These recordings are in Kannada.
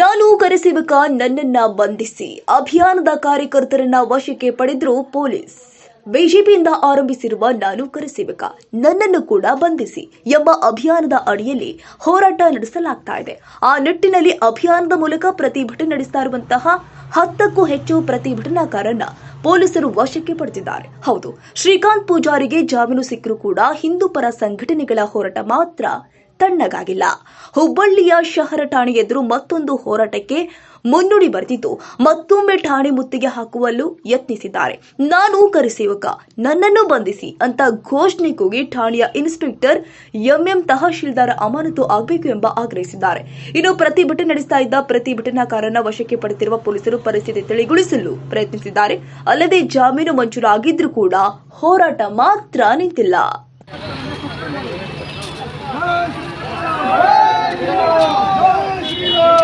ನಾನು ಕರೆಸಿವಕ ನನ್ನನ್ನ ಬಂಧಿಸಿ ಅಭಿಯಾನದ ಕಾರ್ಯಕರ್ತರನ್ನ ವಶಕ್ಕೆ ಪಡೆದ್ರು ಪೊಲೀಸ್. ಬಿಜೆಪಿಯಿಂದ ಆರಂಭಿಸಿರುವ ನಾನು ಕರೆಸಿವಕ ನನ್ನನ್ನು ಕೂಡ ಬಂಧಿಸಿ ಎಂಬ ಅಭಿಯಾನದ ಅಡಿಯಲ್ಲಿ ಹೋರಾಟ ನಡೆಸಲಾಗ್ತಾ ಇದೆ. ಆ ನಿಟ್ಟಿನಲ್ಲಿ ಅಭಿಯಾನದ ಮೂಲಕ ಪ್ರತಿಭಟನೆ ನಡೆಸ್ತಾ ಇರುವಂತಹ ಹತ್ತಕ್ಕೂ ಹೆಚ್ಚು ಪ್ರತಿಭಟನಾಕಾರನ್ನ ಪೊಲೀಸರು ವಶಕ್ಕೆ ಪಡೆದಿದ್ದಾರೆ. ಹೌದು, ಶ್ರೀಕಾಂತ್ ಪೂಜಾರಿಗೆ ಜಾಮೀನು ಸಿಕ್ಕರೂ ಕೂಡ ಹಿಂದೂ ಪರ ಸಂಘಟನೆಗಳ ಹೋರಾಟ ಮಾತ್ರ ತಣ್ಣಗಾಗಿಲ್ಲ. ಹುಬ್ಬಳ್ಳಿಯ ಶಹರ ಠಾಣೆ ಎದುರು ಮತ್ತೊಂದು ಹೋರಾಟಕ್ಕೆ ಮುನ್ನುಡಿ ಬರೆದಿದ್ದು, ಮತ್ತೊಮ್ಮೆ ಠಾಣೆ ಮುತ್ತಿಗೆ ಹಾಕುವಲ್ಲೂ ಯತ್ನಿಸಿದ್ದಾರೆ. ನಾನು ಕರೆಸೇವಕ, ನನ್ನನ್ನು ಬಂಧಿಸಿ ಅಂತ ಘೋಷಣೆ ಕೂಗಿ ಠಾಣೆಯ ಇನ್ಸ್ಪೆಕ್ಟರ್ ಎಂಎಂ ತಹಶೀಲ್ದಾರ್ ಅಮಾನತು ಆಗಬೇಕು ಎಂಬ ಆಗ್ರಹಿಸಿದ್ದಾರೆ. ಇನ್ನು ಪ್ರತಿಭಟನೆ ನಡೆಸ್ತಾ ಇದ್ದ ಪ್ರತಿಭಟನಾಕಾರನ ವಶಕ್ಕೆ ಪಡೆದಿರುವ ಪೊಲೀಸರು ಪರಿಸ್ಥಿತಿ ತಿಳಿಗೊಳಿಸಲು ಪ್ರಯತ್ನಿಸಿದ್ದಾರೆ. ಅಲ್ಲದೆ ಜಾಮೀನು ಮಂಜೂರಾಗಿದ್ರೂ ಕೂಡ ಹೋರಾಟ ಮಾತ್ರ ನಿಂತಿಲ್ಲ. 네, 죽이라!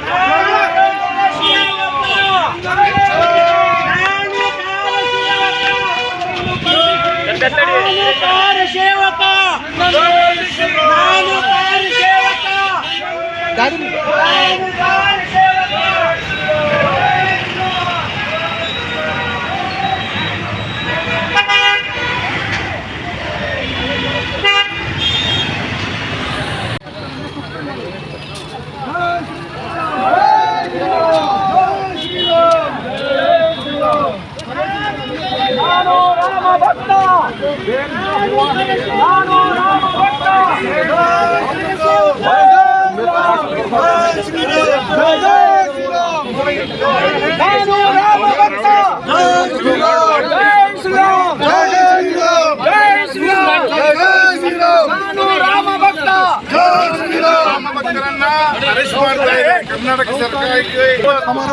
ರಾಮಕಾರ ಸೇವಕ ನಾನು ಸೇವಕ ನಾನು ಸೇವಕ ಅರೆಸ್ಟ್ ಮಾಡ್ತಾ ಇದೆ ಕರ್ನಾಟಕ ಸರ್ಕಾರಕ್ಕೆ ರಾಮಕಾರ